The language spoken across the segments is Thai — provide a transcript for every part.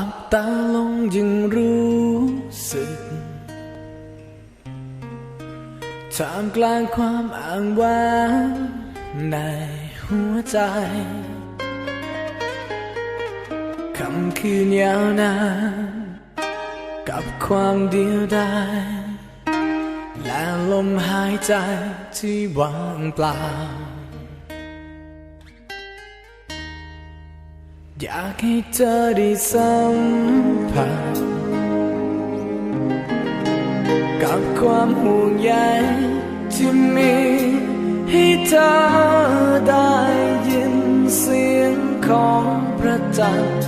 ับตาลงยังรู้สึกท่ามกลางความอ้างว้างในหัวใจคำคืนยาวนานกับความเดียวดายและลมหายใจที่ว่างเปล่า อยากให้เธอได้สัมผัสกับความห่วงใยที่มีให้เธอได้ยินเสียงของพระจันทร์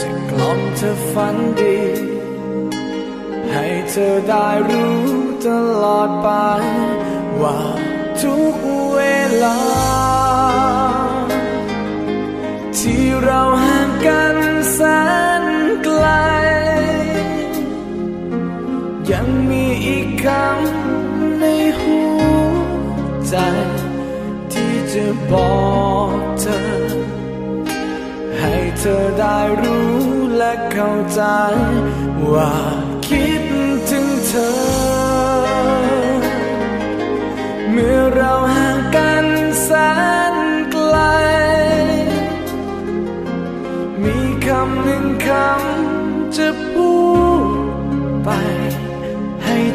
จะกล่อมเธอฝันดี ให้เธอได้รู้ตลอดไปว่า คำในหัวใจ ที่จะบอกเธอ ให้เธอได้รู้และเข้าใจ ว่าคิดถึงเธอ เมื่อเราห่างกันแสนไกล มีคำหนึ่งคำจะพูดไป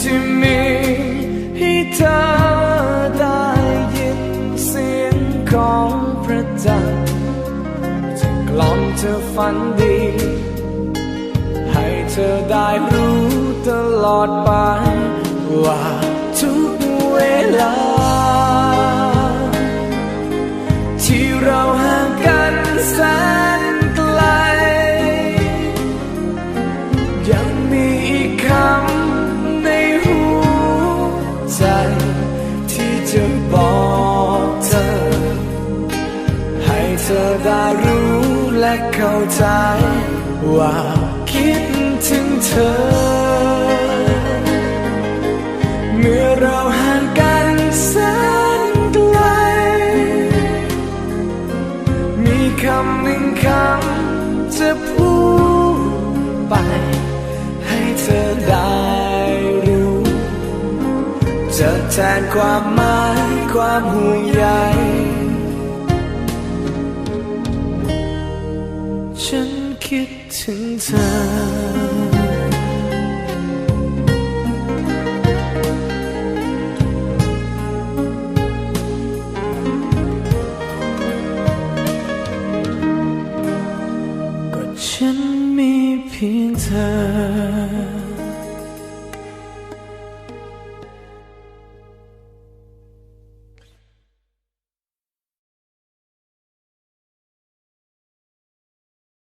ที่มีให้เธอได้ยินเสียงของพระจันทร์จะกล่อมเธอฝันดี ให้เธอได้รู้ตลอดไปว่า ใจ ว่าคิดถึงเธอ เมื่อเราห่างกันแสนไกล มีคำหนึ่งคำจะพูดไป ให้เธอได้รู้ จะแทนความหมายความห่วงใย คิดถึงเธอก็ฉันมีเพียงเธอ